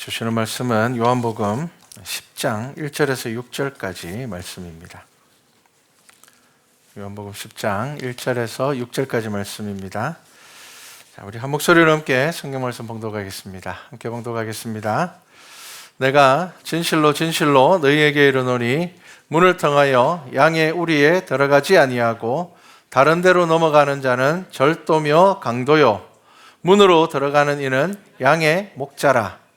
주시는 말씀은 요한복음 10장 1절에서 6절까지 말씀입니다. 요한복음 10장 1절에서 6절까지 말씀입니다. 자, 우리 한 목소리로 함께 성경 말씀 봉독하겠습니다. 함께 봉독하겠습니다. 내가 진실로 진실로 너희에게 이르노니 문을 통하여 양의 우리에 들어가지 아니하고 다른 데로 넘어가는 자는 절도며 강도요 문으로 들어가는 이는 양의 목자라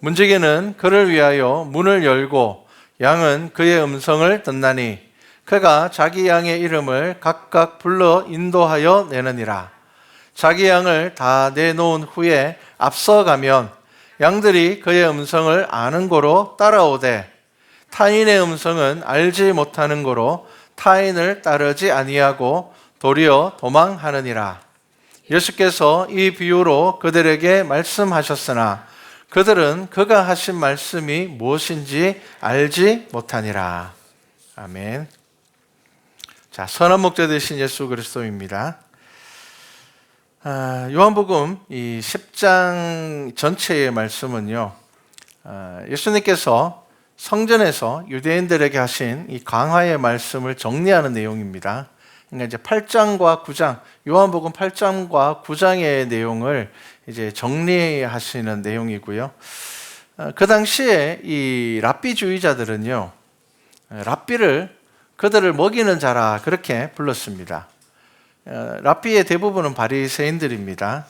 문지기는 그를 위하여 문을 열고 양은 그의 음성을 듣나니 그가 자기 양의 이름을 각각 불러 인도하여 내느니라 자기 양을 다 내놓은 후에 앞서가면 양들이 그의 음성을 아는 고로 따라오되 타인의 음성은 알지 못하는 고로 타인을 따르지 아니하고 도리어 도망하느니라. 예수께서 이 비유로 그들에게 말씀하셨으나 그들은 그가 하신 말씀이 무엇인지 알지 못하니라. 아멘. 자, 선한 목자 되신 예수 그리스도입니다. 아, 요한복음 이 10장 전체의 말씀은요. 아, 예수님께서 성전에서 유대인들에게 하신 이 강화의 말씀을 정리하는 내용입니다. 그러니까 이제 8장과 9장, 요한복음 8장과 9장의 내용을 이제 정리하시는 내용이고요. 어, 그 당시에 이 랍비주의자들은요, 랍비를 그들을 먹이는 자라 그렇게 불렀습니다. 어, 랍비의 대부분은 바리새인들입니다.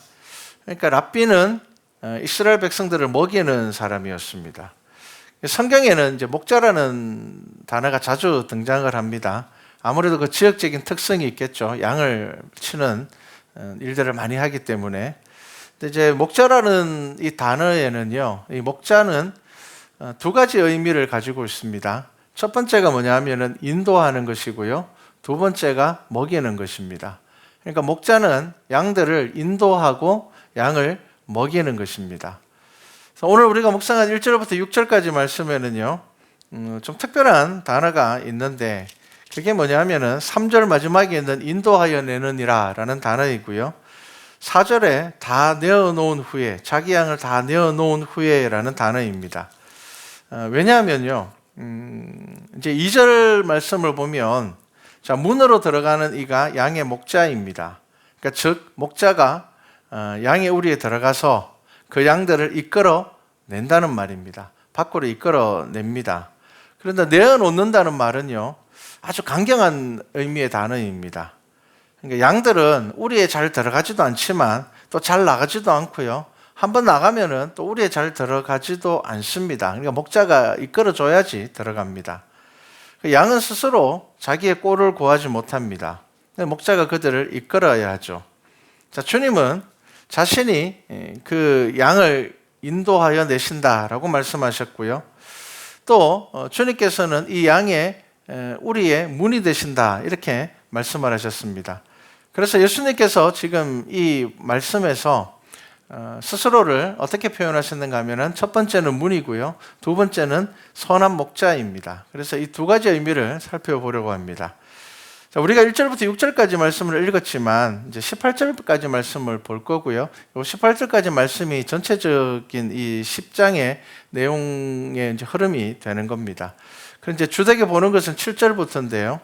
그러니까 랍비는 어, 이스라엘 백성들을 먹이는 사람이었습니다. 성경에는 이제 목자라는 단어가 자주 등장을 합니다. 아무래도 그 지역적인 특성이 있겠죠. 양을 치는 어, 일들을 많이 하기 때문에. 이제 목자라는 이 단어에는요, 이 목자는 어, 두 가지 의미를 가지고 있습니다. 첫 번째가 뭐냐 하면은 인도하는 것이고요. 두 번째가 먹이는 것입니다. 그러니까 목자는 양들을 인도하고 양을 먹이는 것입니다. 오늘 우리가 묵상한 1절부터 6절까지 말씀에는요, 음, 좀 특별한 단어가 있는데, 그게 뭐냐면은 3절 마지막에 있는 인도하여 내느니라 라는 단어이고요. 4절에 다 내어놓은 후에, 자기 양을 다 내어놓은 후에 라는 단어입니다. 어, 왜냐하면요, 음, 이제 2절 말씀을 보면, 자, 문으로 들어가는 이가 양의 목자입니다. 그러니까 즉, 목자가 어, 양의 우리에 들어가서 그 양들을 이끌어 낸다는 말입니다. 밖으로 이끌어 냅니다. 그런데 내어놓는다는 말은요, 아주 강경한 의미의 단어입니다. 그러니까 양들은 우리에 잘 들어가지도 않지만 또 잘 나가지도 않고요. 한번 나가면은 또 우리에 잘 들어가지도 않습니다. 그러니까 목자가 이끌어줘야지 들어갑니다. 그 양은 스스로 자기의 꼴을 구하지 못합니다. 목자가 그들을 이끌어야 하죠. 자, 주님은 자신이 그 양을 인도하여 내신다라고 말씀하셨고요. 또 어, 주님께서는 이 양의 우리의 문이 되신다 이렇게 말씀을 하셨습니다. 그래서 예수님께서 지금 이 말씀에서 어, 스스로를 어떻게 표현하셨는가 하면은 첫 번째는 문이고요. 두 번째는 선한 목자입니다. 그래서 이 두 가지 의미를 살펴보려고 합니다. 자, 우리가 1절부터 6절까지 말씀을 읽었지만 이제 18절까지 말씀을 볼 거고요. 18절까지 말씀이 전체적인 이 10장의 내용의 이제 흐름이 되는 겁니다. 이제 주되게 보는 것은 7절부터인데요.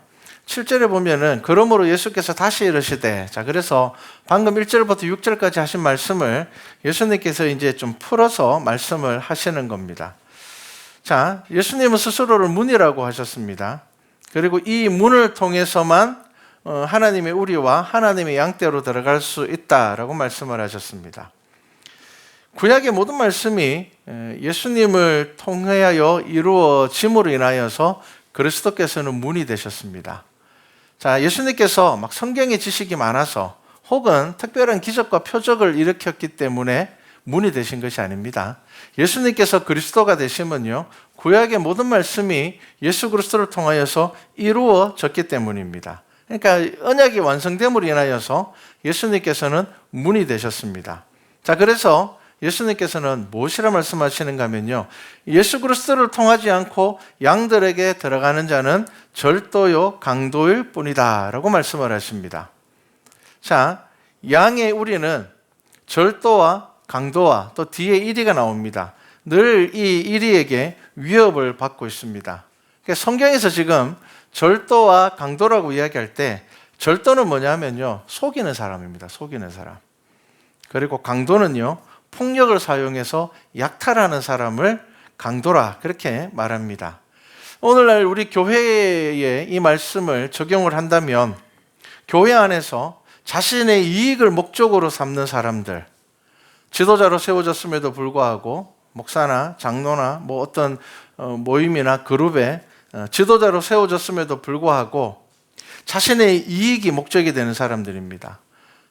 7절에 보면은 그러므로 예수께서 다시 이르시되 자 그래서 방금 1절부터 6절까지 하신 말씀을 예수님께서 이제 좀 풀어서 말씀을 하시는 겁니다. 자, 예수님은 스스로를 문이라고 하셨습니다. 그리고 이 문을 통해서만 어, 하나님의 우리와 하나님의 양떼로 들어갈 수 있다라고 말씀을 하셨습니다. 구약의 모든 말씀이 예수님을 통하여 이루어짐으로 인하여서 그리스도께서는 문이 되셨습니다. 자, 예수님께서 막 성경의 지식이 많아서 혹은 특별한 기적과 표적을 일으켰기 때문에 문이 되신 것이 아닙니다. 예수님께서 그리스도가 되시면요. 구약의 모든 말씀이 예수 그리스도를 통하여서 이루어졌기 때문입니다. 그러니까 언약이 완성됨으로 인하여서 예수님께서는 문이 되셨습니다. 자, 그래서 예수님께서는 무엇이라 말씀하시는가 하면요. 예수 그리스도를 통하지 않고 양들에게 들어가는 자는 절도요 강도일 뿐이다 라고 말씀을 하십니다. 자, 양의 우리는 절도와 강도와 또 뒤에 1위가 나옵니다. 늘이 이리에게 위협을 받고 있습니다. 그러니까 성경에서 지금 절도와 강도라고 이야기할 때 절도는 뭐냐면요. 속이는 사람입니다. 속이는 사람. 그리고 강도는요. 폭력을 사용해서 약탈하는 사람을 강도라 그렇게 말합니다. 오늘날 우리 교회에 이 말씀을 적용을 한다면 교회 안에서 자신의 이익을 목적으로 삼는 사람들, 지도자로 세워졌음에도 불구하고 목사나 장로나 뭐 어떤 어, 모임이나 그룹에 어, 지도자로 세워졌음에도 불구하고 자신의 이익이 목적이 되는 사람들입니다.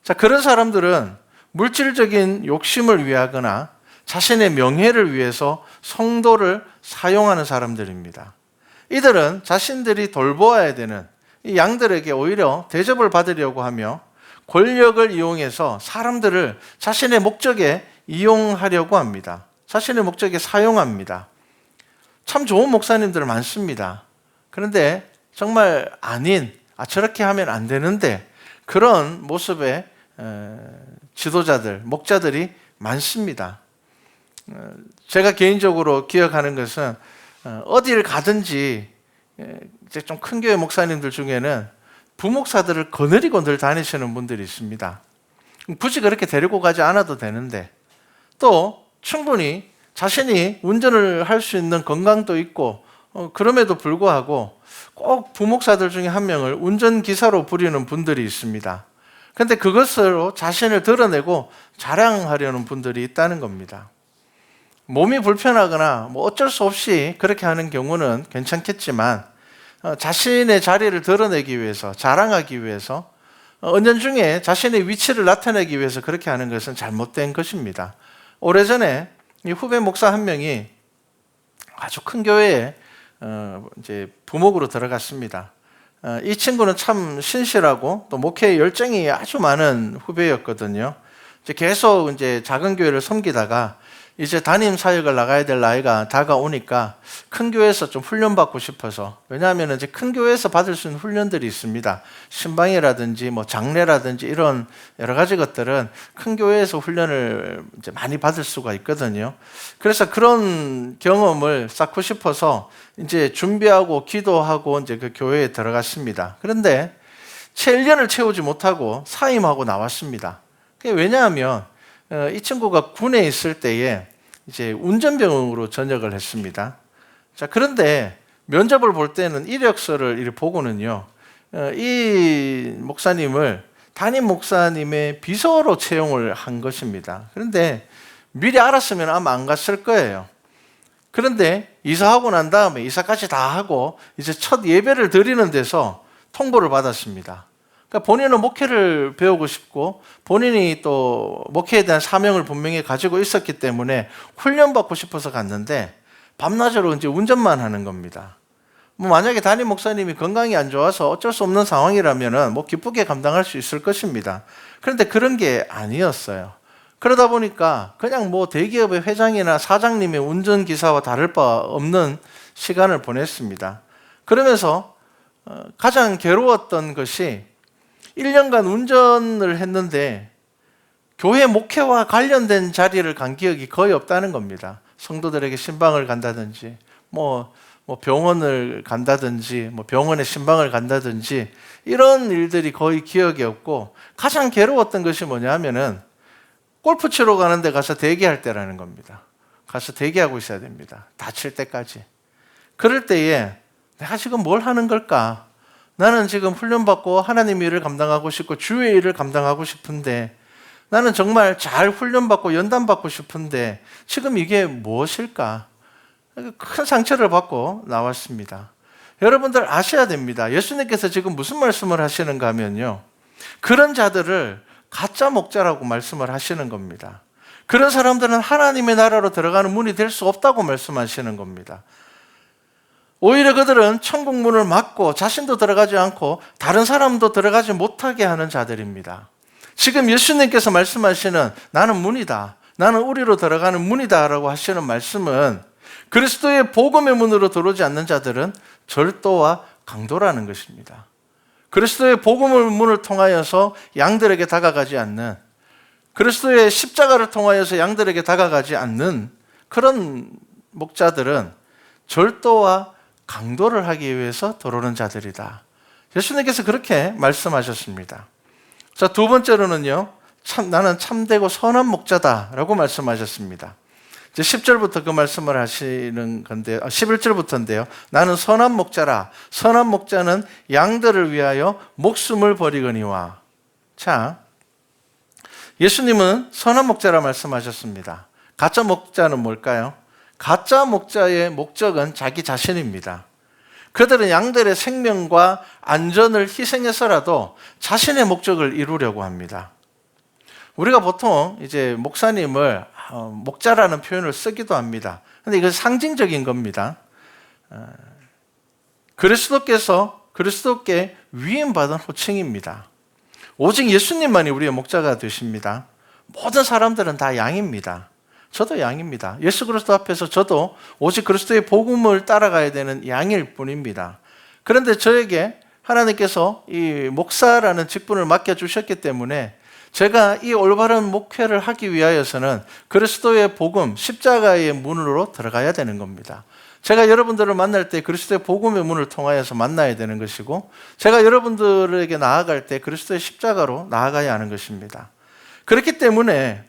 자, 그런 사람들은 물질적인 욕심을 위하거나 자신의 명예를 위해서 성도를 사용하는 사람들입니다. 이들은 자신들이 돌보아야 되는 이 양들에게 오히려 대접을 받으려고 하며 권력을 이용해서 사람들을 자신의 목적에 이용하려고 합니다. 자신의 목적에 사용합니다. 참 좋은 목사님들 많습니다. 그런데 정말 아닌, 아, 저렇게 하면 안 되는데 그런 모습의 지도자들, 목자들이 많습니다. 어, 제가 개인적으로 기억하는 것은 어, 어디를 가든지 이제 좀 큰 교회 목사님들 중에는 부목사들을 거느리고 늘 다니시는 분들이 있습니다. 굳이 그렇게 데리고 가지 않아도 되는데 또 충분히 자신이 운전을 할 수 있는 건강도 있고 어, 그럼에도 불구하고 꼭 부목사들 중에 한 명을 운전기사로 부리는 분들이 있습니다. 그런데 그것으로 자신을 드러내고 자랑하려는 분들이 있다는 겁니다. 몸이 불편하거나 뭐 어쩔 수 없이 그렇게 하는 경우는 괜찮겠지만 어, 자신의 자리를 드러내기 위해서 자랑하기 위해서 어, 은연중에 자신의 위치를 나타내기 위해서 그렇게 하는 것은 잘못된 것입니다. 오래전에 후배 목사 한 명이 아주 큰 교회에 어, 이제 부목으로 들어갔습니다. 이 친구는 참 신실하고 또 목회 열정이 아주 많은 후배였거든요. 계속 이제 작은 교회를 섬기다가 이제 담임 사역을 나가야 될 나이가 다가오니까 큰 교회에서 좀 훈련받고 싶어서 왜냐하면 이제 큰 교회에서 받을 수 있는 훈련들이 있습니다. 신방이라든지 뭐 장례라든지 이런 여러 가지 것들은 큰 교회에서 훈련을 이제 많이 받을 수가 있거든요. 그래서 그런 경험을 쌓고 싶어서 이제 준비하고 기도하고 이제 그 교회에 들어갔습니다. 그런데 채 1년을 채우지 못하고 사임하고 나왔습니다. 왜냐하면 어, 이 친구가 군에 있을 때에 이제 운전병으로 전역을 했습니다. 자, 그런데 면접을 볼 때는 이력서를 이렇게 보고는요, 어, 이 목사님을 담임 목사님의 비서로 채용을 한 것입니다. 그런데 미리 알았으면 아마 안 갔을 거예요. 그런데 이사하고 난 다음에 이사까지 다 하고 이제 첫 예배를 드리는 데서 통보를 받았습니다. 그러니까 본인은 목회를 배우고 싶고 본인이 또 목회에 대한 사명을 분명히 가지고 있었기 때문에 훈련받고 싶어서 갔는데 밤낮으로 이제 운전만 하는 겁니다. 뭐 만약에 담임 목사님이 건강이 안 좋아서 어쩔 수 없는 상황이라면은 뭐 기쁘게 감당할 수 있을 것입니다. 그런데 그런 게 아니었어요. 그러다 보니까 그냥 뭐 대기업의 회장이나 사장님의 운전기사와 다를 바 없는 시간을 보냈습니다. 그러면서 어, 가장 괴로웠던 것이 1년간 운전을 했는데 교회 목회와 관련된 자리를 간 기억이 거의 없다는 겁니다. 성도들에게 신방을 간다든지, 뭐, 뭐 병원을 간다든지, 뭐 병원에 신방을 간다든지, 이런 일들이 거의 기억이 없고, 가장 괴로웠던 것이 뭐냐 하면은, 골프 치러 가는데 가서 대기할 때라는 겁니다. 가서 대기하고 있어야 됩니다. 다칠 때까지. 그럴 때에 내가 지금 뭘 하는 걸까? 나는 지금 훈련받고 하나님 일을 감당하고 싶고 주의 일을 감당하고 싶은데 나는 정말 잘 훈련받고 연단받고 싶은데 지금 이게 무엇일까? 큰 상처를 받고 나왔습니다. 여러분들 아셔야 됩니다. 예수님께서 지금 무슨 말씀을 하시는가 하면요. 그런 자들을 가짜 목자라고 말씀을 하시는 겁니다. 그런 사람들은 하나님의 나라로 들어가는 문이 될 수 없다고 말씀하시는 겁니다. 오히려 그들은 천국 문을 막고 자신도 들어가지 않고 다른 사람도 들어가지 못하게 하는 자들입니다. 지금 예수님께서 말씀하시는 나는 문이다. 나는 우리로 들어가는 문이다라고 하시는 말씀은 그리스도의 복음의 문으로 들어오지 않는 자들은 절도와 강도라는 것입니다. 그리스도의 복음의 문을 통하여서 양들에게 다가가지 않는 그리스도의 십자가를 통하여서 양들에게 다가가지 않는 그런 목자들은 절도와 강도를 하기 위해서 들어오는 자들이다. 예수님께서 그렇게 말씀하셨습니다. 자, 두 번째로는요. 참, 나는 참되고 선한 목자다라고 말씀하셨습니다. 이제 10절부터 그 말씀을 하시는 건데, 아, 11절부터인데요. 나는 선한 목자라. 선한 목자는 양들을 위하여 목숨을 버리거니와. 자, 예수님은 선한 목자라 말씀하셨습니다. 가짜 목자는 뭘까요? 가짜 목자의 목적은 자기 자신입니다. 그들은 양들의 생명과 안전을 희생해서라도 자신의 목적을 이루려고 합니다. 우리가 보통 이제 목사님을 어, 목자라는 표현을 쓰기도 합니다. 근데 이건 상징적인 겁니다. 어, 그리스도께서 그리스도께 위임받은 호칭입니다. 오직 예수님만이 우리의 목자가 되십니다. 모든 사람들은 다 양입니다. 저도 양입니다. 예수 그리스도 앞에서 저도 오직 그리스도의 복음을 따라가야 되는 양일 뿐입니다. 그런데 저에게 하나님께서 이 목사라는 직분을 맡겨 주셨기 때문에 제가 이 올바른 목회를 하기 위하여서는 그리스도의 복음, 십자가의 문으로 들어가야 되는 겁니다. 제가 여러분들을 만날 때 그리스도의 복음의 문을 통하여서 만나야 되는 것이고, 제가 여러분들에게 나아갈 때 그리스도의 십자가로 나아가야 하는 것입니다. 그렇기 때문에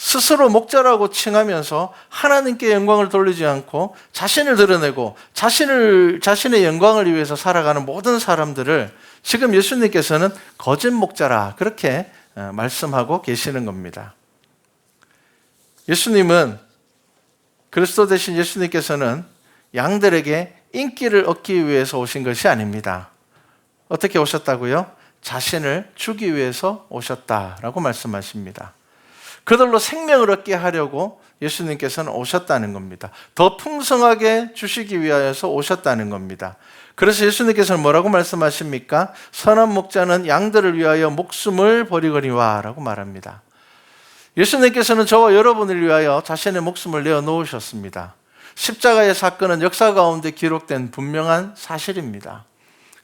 스스로 목자라고 칭하면서 하나님께 영광을 돌리지 않고 자신을 드러내고 자신을 자신의 영광을 위해서 살아가는 모든 사람들을 지금 예수님께서는 거짓 목자라 그렇게 어, 말씀하고 계시는 겁니다. 예수님은 그리스도 대신 예수님께서는 양들에게 인기를 얻기 위해서 오신 것이 아닙니다. 어떻게 오셨다고요? 자신을 주기 위해서 오셨다라고 말씀하십니다. 그들로 생명을 얻게 하려고 예수님께서는 오셨다는 겁니다. 더 풍성하게 주시기 위하여서 오셨다는 겁니다. 그래서 예수님께서는 뭐라고 말씀하십니까? 선한 목자는 양들을 위하여 목숨을 버리거니와 라고 말합니다. 예수님께서는 저와 여러분을 위하여 자신의 목숨을 내어 놓으셨습니다. 십자가의 사건은 역사 가운데 기록된 분명한 사실입니다.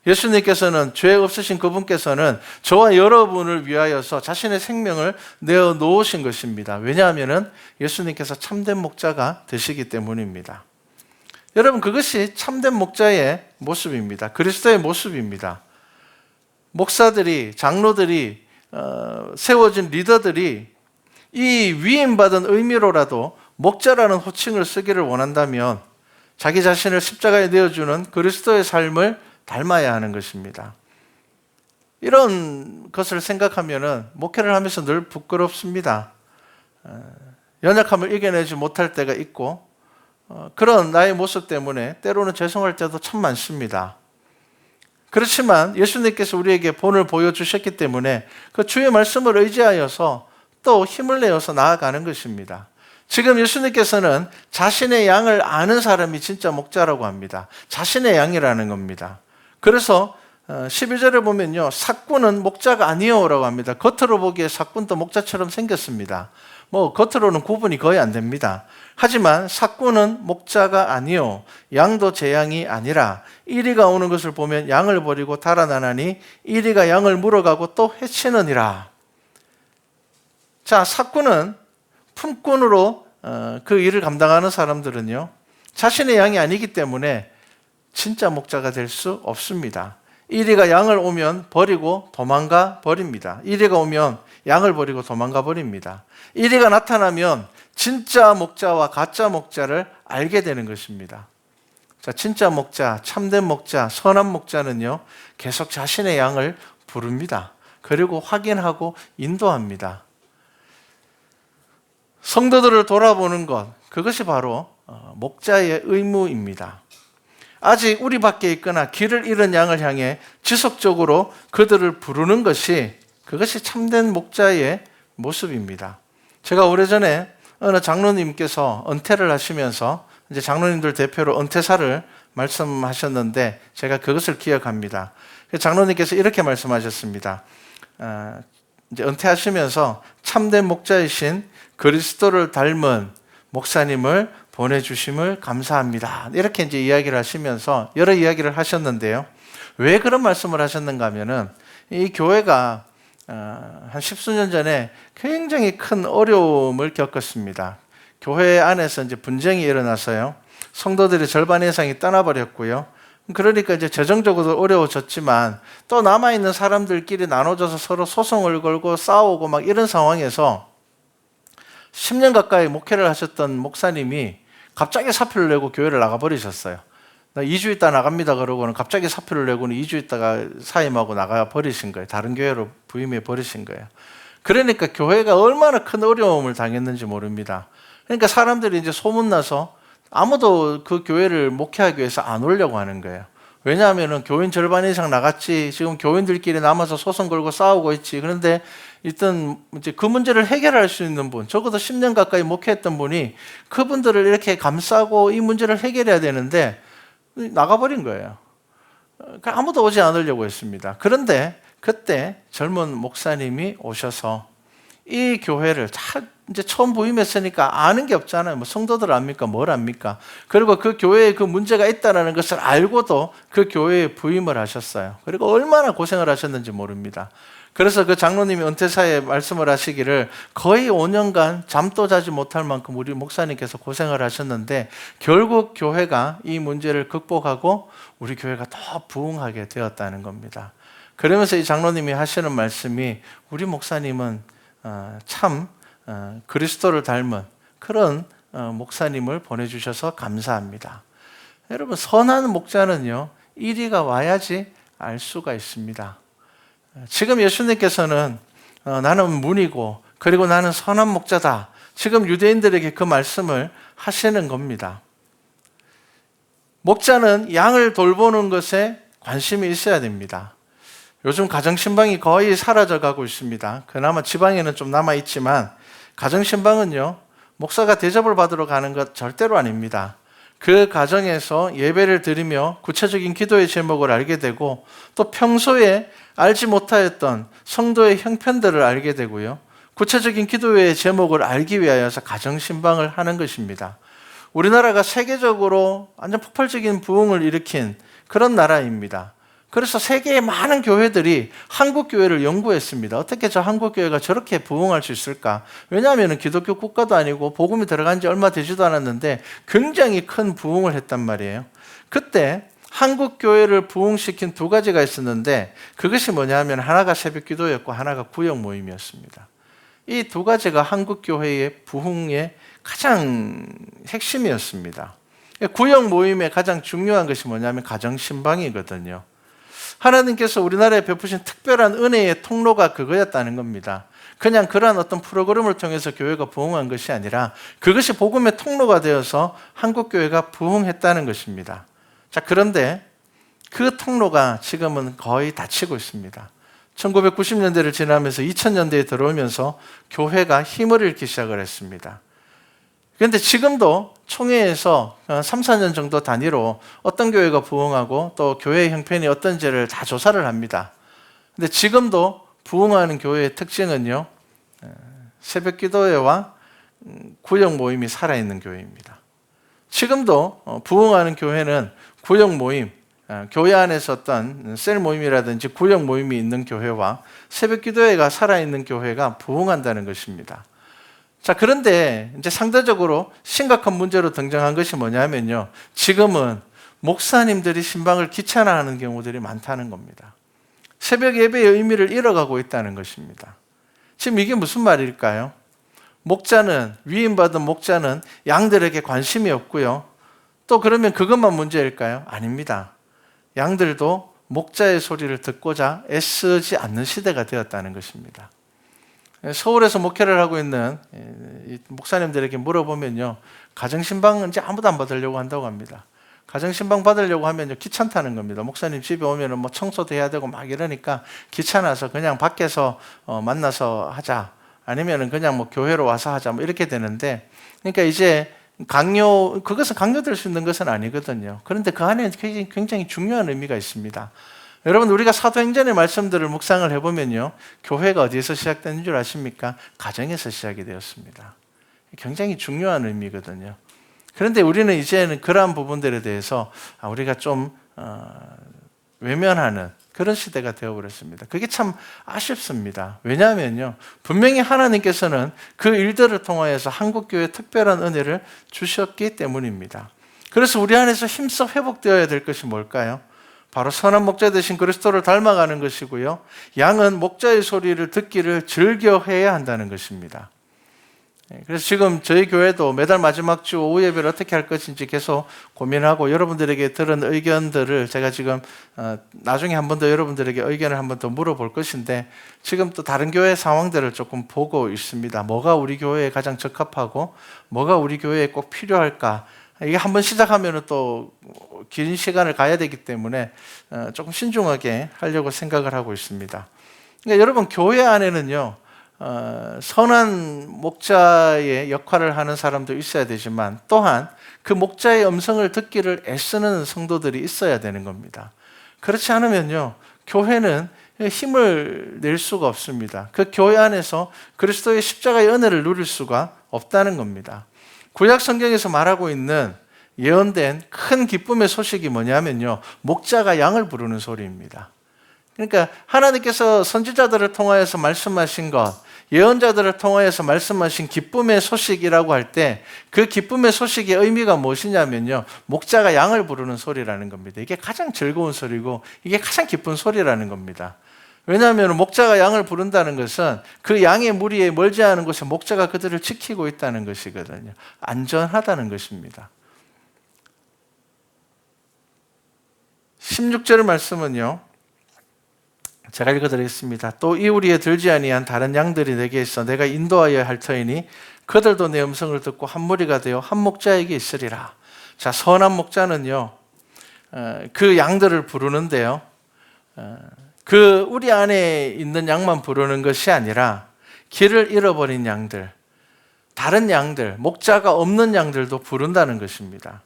예수님께서는 죄 없으신 그분께서는 저와 여러분을 위하여서 자신의 생명을 내어 놓으신 것입니다. 왜냐하면 예수님께서 참된 목자가 되시기 때문입니다. 여러분 그것이 참된 목자의 모습입니다. 그리스도의 모습입니다. 목사들이 장로들이 어, 세워진 리더들이 이 위임받은 의미로라도 목자라는 호칭을 쓰기를 원한다면 자기 자신을 십자가에 내어주는 그리스도의 삶을 닮아야 하는 것입니다. 이런 것을 생각하면 목회를 하면서 늘 부끄럽습니다. 어, 연약함을 이겨내지 못할 때가 있고 어, 그런 나의 모습 때문에 때로는 죄송할 때도 참 많습니다. 그렇지만 예수님께서 우리에게 본을 보여주셨기 때문에 그 주의 말씀을 의지하여서 또 힘을 내어서 나아가는 것입니다. 지금 예수님께서는 자신의 양을 아는 사람이 진짜 목자라고 합니다. 자신의 양이라는 겁니다. 그래서 12절에 어, 보면요. 사꾼은 목자가 아니요라고 합니다. 겉으로 보기에 사꾼도 목자처럼 생겼습니다. 뭐 겉으로는 구분이 거의 안 됩니다. 하지만 사꾼은 목자가 아니요 양도 제 양이 아니라 이리가 오는 것을 보면 양을 버리고 달아나나니 이리가 양을 물어가고 또 해치느니라. 자, 사꾼은 품꾼으로 어, 그 일을 감당하는 사람들은요. 자신의 양이 아니기 때문에 진짜 목자가 될 수 없습니다. 이리가 양을 오면 버리고 도망가 버립니다. 이리가 오면 양을 버리고 도망가 버립니다. 이리가 나타나면 진짜 목자와 가짜 목자를 알게 되는 것입니다. 자, 진짜 목자, 참된 목자, 선한 목자는요, 계속 자신의 양을 부릅니다. 그리고 확인하고 인도합니다. 성도들을 돌아보는 것, 그것이 바로 어, 목자의 의무입니다. 아직 우리 밖에 있거나 길을 잃은 양을 향해 지속적으로 그들을 부르는 것이 그것이 참된 목자의 모습입니다. 제가 오래전에 어느 장로님께서 은퇴를 하시면서 이제 장로님들 대표로 은퇴사를 말씀하셨는데 제가 그것을 기억합니다. 장로님께서 이렇게 말씀하셨습니다. 어, 이제 은퇴하시면서 참된 목자이신 그리스도를 닮은 목사님을 보내주심을 감사합니다. 이렇게 이제 이야기를 하시면서 여러 이야기를 하셨는데요. 왜 그런 말씀을 하셨는가 하면은 이 교회가 어, 한 십수년 전에 굉장히 큰 어려움을 겪었습니다. 교회 안에서 이제 분쟁이 일어나서요. 성도들의 절반 이상이 떠나버렸고요. 그러니까 이제 재정적으로 어려워졌지만 또 남아있는 사람들끼리 나눠져서 서로 소송을 걸고 싸우고 막 이런 상황에서 10년 가까이 목회를 하셨던 목사님이 갑자기 사표를 내고 교회를 나가버리셨어요. 나 2주 있다 나갑니다. 그러고는 갑자기 사표를 내고는 2주 있다가 사임하고 나가 버리신 거예요. 다른 교회로 부임해 버리신 거예요. 그러니까 교회가 얼마나 큰 어려움을 당했는지 모릅니다. 그러니까 사람들이 이제 소문나서 아무도 그 교회를 목회하기 위해서 안 오려고 하는 거예요. 왜냐하면 교인 절반 이상 나갔지. 지금 교인들끼리 남아서 소송 걸고 싸우고 있지. 그런데 일단 이제 그 문제를 해결할 수 있는 분, 적어도 10년 가까이 목회했던 분이 그분들을 이렇게 감싸고 이 문제를 해결해야 되는데 나가버린 거예요. 그러니까 아무도 오지 않으려고 했습니다. 그런데 그때 젊은 목사님이 오셔서 이 교회를 다 이제 처음 부임했으니까 아는 게 없잖아요. 뭐 성도들 압니까? 뭘 압니까? 그리고 그 교회에 그 문제가 있다는 것을 알고도 그 교회에 부임을 하셨어요. 그리고 얼마나 고생을 하셨는지 모릅니다. 그래서 그 장로님이 은퇴 사에 말씀을 하시기를 거의 5년간 잠도 자지 못할 만큼 우리 목사님께서 고생을 하셨는데 결국 교회가 이 문제를 극복하고 우리 교회가 더 부흥하게 되었다는 겁니다. 그러면서 이 장로님이 하시는 말씀이 우리 목사님은 어, 참 어, 그리스도를 닮은 그런 어, 목사님을 보내주셔서 감사합니다. 여러분 선한 목자는요 이리가 와야지 알 수가 있습니다. 지금 예수님께서는 어, 나는 문이고 그리고 나는 선한 목자다. 지금 유대인들에게 그 말씀을 하시는 겁니다. 목자는 양을 돌보는 것에 관심이 있어야 됩니다. 요즘 가정신방이 거의 사라져 가고 있습니다. 그나마 지방에는 좀 남아 있지만 가정신방은요, 목사가 대접을 받으러 가는 것 절대로 아닙니다. 그 가정에서 예배를 드리며 구체적인 기도의 제목을 알게 되고 또 평소에 알지 못하였던 성도의 형편들을 알게 되고요. 구체적인 기도의 제목을 알기 위하여서 가정신방을 하는 것입니다. 우리나라가 세계적으로 완전 폭발적인 부흥을 일으킨 그런 나라입니다. 그래서 세계의 많은 교회들이 한국 교회를 연구했습니다. 어떻게 저 한국 교회가 저렇게 부흥할 수 있을까? 왜냐하면 기독교 국가도 아니고 복음이 들어간 지 얼마 되지도 않았는데 굉장히 큰 부흥을 했단 말이에요. 그때 한국 교회를 부흥시킨 두 가지가 있었는데 그것이 뭐냐 하면 하나가 새벽 기도였고 하나가 구역 모임이었습니다. 이 두 가지가 한국 교회의 부흥의 가장 핵심이었습니다. 구역 모임의 가장 중요한 것이 뭐냐면 가정 신방이거든요. 하나님께서 우리나라에 베푸신 특별한 은혜의 통로가 그거였다는 겁니다. 그냥 그러한 어떤 프로그램을 통해서 교회가 부흥한 것이 아니라 그것이 복음의 통로가 되어서 한국 교회가 부흥했다는 것입니다. 자, 그런데 그 통로가 지금은 거의 닫히고 있습니다. 1990년대를 지나면서 2000년대에 들어오면서 교회가 힘을 잃기 시작을 했습니다. 그런데 지금도 총회에서 3, 4년 정도 단위로 어떤 교회가 부흥하고 또 교회의 형편이 어떤지를 다 조사를 합니다. 근데 지금도 부흥하는 교회의 특징은요, 새벽 기도회와 구역 모임이 살아있는 교회입니다. 지금도 어, 부흥하는 교회는 구역 모임, 교회 안에서 어떤 셀 모임이라든지 구역 모임이 있는 교회와 새벽 기도회가 살아있는 교회가 부흥한다는 것입니다. 자, 그런데 이제 상대적으로 심각한 문제로 등장한 것이 뭐냐면요. 지금은 목사님들이 신방을 귀찮아하는 경우들이 많다는 겁니다. 새벽 예배의 의미를 잃어가고 있다는 것입니다. 지금 이게 무슨 말일까요? 목자는, 위임받은 목자는 양들에게 관심이 없고요. 또 그러면 그것만 문제일까요? 아닙니다. 양들도 목자의 소리를 듣고자 애쓰지 않는 시대가 되었다는 것입니다. 서울에서 목회를 하고 있는 목사님들에게 물어보면요. 가정신방은 이제 아무도 안 받으려고 한다고 합니다. 가정신방 받으려고 하면요. 귀찮다는 겁니다. 목사님 집에 오면은 뭐 청소도 해야 되고 막 이러니까 귀찮아서 그냥 밖에서 어, 만나서 하자. 아니면은 그냥 뭐 교회로 와서 하자. 뭐 이렇게 되는데 그러니까 이제 강요, 그것은 강요될 수 있는 것은 아니거든요. 그런데 그 안에 굉장히 중요한 의미가 있습니다. 여러분 우리가 사도행전의 말씀들을 묵상을 해보면요. 교회가 어디에서 시작되는 줄 아십니까? 가정에서 시작이 되었습니다. 굉장히 중요한 의미거든요. 그런데 우리는 이제는 그러한 부분들에 대해서 아, 우리가 좀 어, 외면하는 그런 시대가 되어버렸습니다. 그게 참 아쉽습니다. 왜냐하면요. 분명히 하나님께서는 그 일들을 통하여서 한국교회에 특별한 은혜를 주셨기 때문입니다. 그래서 우리 안에서 힘써 회복되어야 될 것이 뭘까요? 바로 선한 목자 되신 그리스도를 닮아가는 것이고요. 양은 목자의 소리를 듣기를 즐겨해야 한다는 것입니다. 예, 그래서 지금 저희 교회도 매달 마지막 주 오후 예배를 어떻게 할 것인지 계속 고민하고 여러분들에게 들은 의견들을 제가 지금 어, 나중에 한 번 더 여러분들에게 의견을 한 번 더 물어볼 것인데 지금 또 다른 교회 상황들을 조금 보고 있습니다. 뭐가 우리 교회에 가장 적합하고 뭐가 우리 교회에 꼭 필요할까? 이게 한번 시작하면 또 긴 시간을 가야 되기 때문에 어, 조금 신중하게 하려고 생각을 하고 있습니다. 그러니까 여러분 교회 안에는요. 어, 선한 목자의 역할을 하는 사람도 있어야 되지만 또한 그 목자의 음성을 듣기를 애쓰는 성도들이 있어야 되는 겁니다. 그렇지 않으면요, 교회는 힘을 낼 수가 없습니다. 그 교회 안에서 그리스도의 십자가의 은혜를 누릴 수가 없다는 겁니다. 구약 성경에서 말하고 있는 예언된 큰 기쁨의 소식이 뭐냐면요, 목자가 양을 부르는 소리입니다. 그러니까 하나님께서 선지자들을 통하여서 말씀하신 것, 예언자들을 통하여서 말씀하신 기쁨의 소식이라고 할 때 그 기쁨의 소식의 의미가 무엇이냐면요. 목자가 양을 부르는 소리라는 겁니다. 이게 가장 즐거운 소리고 이게 가장 기쁜 소리라는 겁니다. 왜냐하면 목자가 양을 부른다는 것은 그 양의 무리에 멀지 않은 곳에 목자가 그들을 지키고 있다는 것이거든요. 안전하다는 것입니다. 16절 말씀은요. 제가 읽어드리겠습니다. 또 이우리에 들지 아니한 다른 양들이 내게 있어 내가 인도하여 할 터이니 그들도 내 음성을 듣고 한 무리가 되어 한 목자에게 있으리라. 자 선한 목자는요 어, 그 양들을 부르는데요. 어, 그 우리 안에 있는 양만 부르는 것이 아니라 길을 잃어버린 양들, 다른 양들, 목자가 없는 양들도 부른다는 것입니다.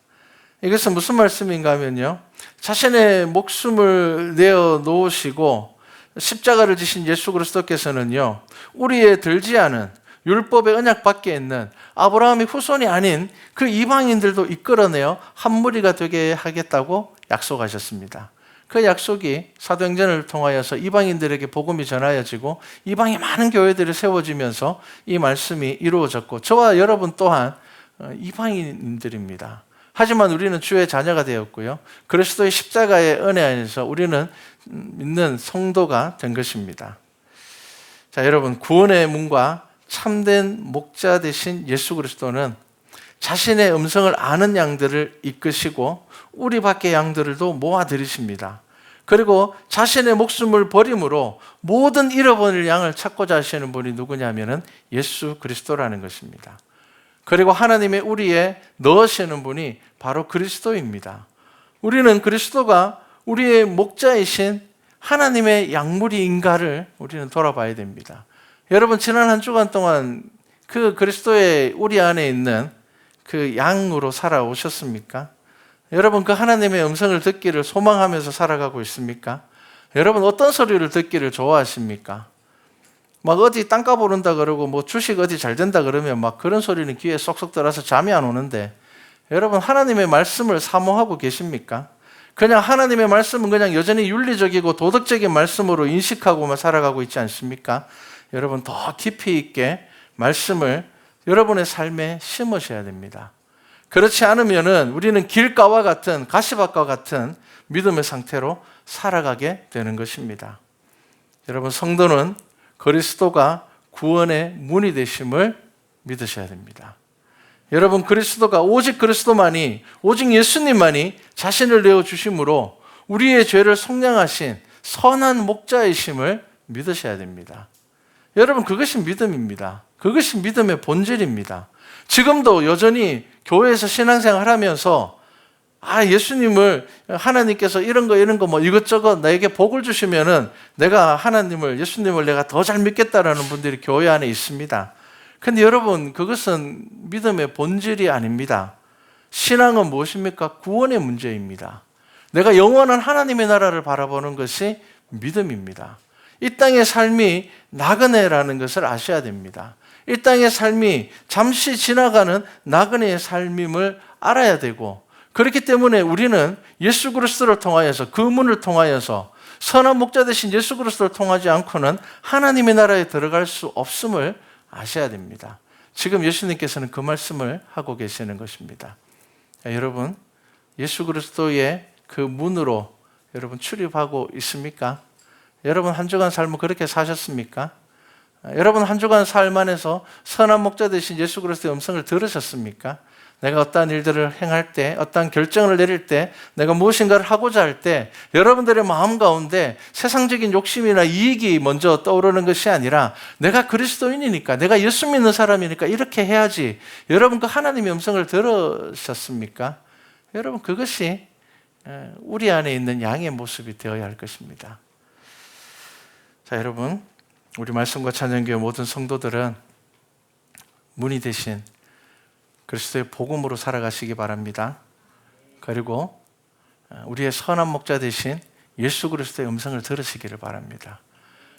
이것은 무슨 말씀인가 하면요. 자신의 목숨을 내어 놓으시고 십자가를 지신 예수 그리스도께서는요, 우리의 들지 않은 율법의 언약 밖에 있는 아브라함의 후손이 아닌 그 이방인들도 이끌어내어 한 무리가 되게 하겠다고 약속하셨습니다. 그 약속이 사도행전을 통하여서 이방인들에게 복음이 전하여지고 이방의 많은 교회들이 세워지면서 이 말씀이 이루어졌고 저와 여러분 또한 어, 이방인들입니다. 하지만 우리는 주의 자녀가 되었고요. 그리스도의 십자가의 은혜 안에서 우리는 믿는 성도가 된 것입니다. 자, 여러분, 구원의 문과 참된 목자 되신 예수 그리스도는 자신의 음성을 아는 양들을 이끄시고 우리 밖의 양들도 모아 들이십니다. 그리고 자신의 목숨을 버림으로 모든 잃어버릴 양을 찾고자 하시는 분이 누구냐면은 예수 그리스도라는 것입니다. 그리고 하나님의 우리에 넣으시는 분이 바로 그리스도입니다. 우리는 그리스도가 우리의 목자이신 하나님의 약물이인가를 우리는 돌아봐야 됩니다. 여러분 지난 한 주간 동안 그 그리스도의 우리 안에 있는 그 양으로 살아오셨습니까? 여러분 그 하나님의 음성을 듣기를 소망하면서 살아가고 있습니까? 여러분 어떤 소리를 듣기를 좋아하십니까? 막 어디 땅값 오른다 그러고 뭐 주식 어디 잘 된다 그러면 막 그런 소리는 귀에 쏙쏙 들어서 잠이 안 오는데 여러분 하나님의 말씀을 사모하고 계십니까? 그냥 하나님의 말씀은 그냥 여전히 윤리적이고 도덕적인 말씀으로 인식하고만 살아가고 있지 않습니까? 여러분 더 깊이 있게 말씀을 여러분의 삶에 심으셔야 됩니다. 그렇지 않으면은 우리는 길가와 같은 가시밭과 같은 믿음의 상태로 살아가게 되는 것입니다. 여러분 성도는 그리스도가 구원의 문이 되심을 믿으셔야 됩니다. 여러분 그리스도가 오직 그리스도만이 오직 예수님만이 자신을 내어 주심으로 우리의 죄를 속량하신 선한 목자이심을 믿으셔야 됩니다. 여러분 그것이 믿음입니다. 그것이 믿음의 본질입니다. 지금도 여전히 교회에서 신앙생활 하면서 아, 예수님을 하나님께서 이런 거 이런 거 뭐 이것저것 나에게 복을 주시면은 내가 하나님을 예수님을 내가 더 잘 믿겠다라는 분들이 교회 안에 있습니다. 근데 여러분, 그것은 믿음의 본질이 아닙니다. 신앙은 무엇입니까? 구원의 문제입니다. 내가 영원한 하나님의 나라를 바라보는 것이 믿음입니다. 이 땅의 삶이 나그네라는 것을 아셔야 됩니다. 이 땅의 삶이 잠시 지나가는 나그네의 삶임을 알아야 되고, 그렇기 때문에 우리는 예수 그리스도를 통하여서 그 문을 통하여서 선한 목자 대신 예수 그리스도를 통하지 않고는 하나님의 나라에 들어갈 수 없음을 아셔야 됩니다. 지금 예수님께서는 그 말씀을 하고 계시는 것입니다. 자, 여러분, 예수 그리스도의 그 문으로 여러분 출입하고 있습니까? 여러분 한 주간 삶을 그렇게 사셨습니까? 아, 여러분 한 주간 삶 안에서 선한 목자 되신 예수 그리스도의 음성을 들으셨습니까? 내가 어떠한 일들을 행할 때, 어떠한 결정을 내릴 때, 내가 무엇인가를 하고자 할 때, 여러분들의 마음 가운데 세상적인 욕심이나 이익이 먼저 떠오르는 것이 아니라, 내가 그리스도인이니까, 내가 예수 믿는 사람이니까 이렇게 해야지. 여러분 그 하나님의 음성을 들으셨습니까? 여러분 그것이 에, 우리 안에 있는 양의 모습이 되어야 할 것입니다. 자, 여러분, 우리 말씀과 찬양교회 모든 성도들은 문이 대신 그리스도의 복음으로 살아가시기 바랍니다. 그리고 어, 우리의 선한 목자 대신 예수 그리스도의 음성을 들으시기를 바랍니다.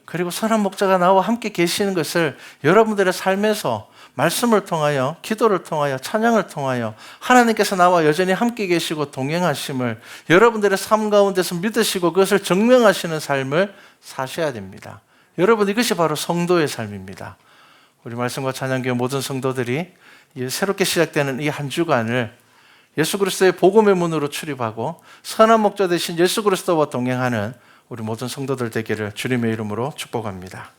그리고 선한 목자가 나와 함께 계시는 것을 여러분들의 삶에서 말씀을 통하여, 기도를 통하여, 찬양을 통하여 하나님께서 나와 여전히 함께 계시고 동행하심을 여러분들의 삶 가운데서 믿으시고 그것을 증명하시는 삶을 사셔야 됩니다. 여러분 이것이 바로 성도의 삶입니다. 우리 말씀과 찬양교회 모든 성도들이 이 새롭게 시작되는 이 한 주간을 예수 그리스도의 복음의 문으로 출입하고 선한 목자 대신 예수 그리스도와 동행하는 우리 모든 성도들 되기를 주님의 이름으로 축복합니다.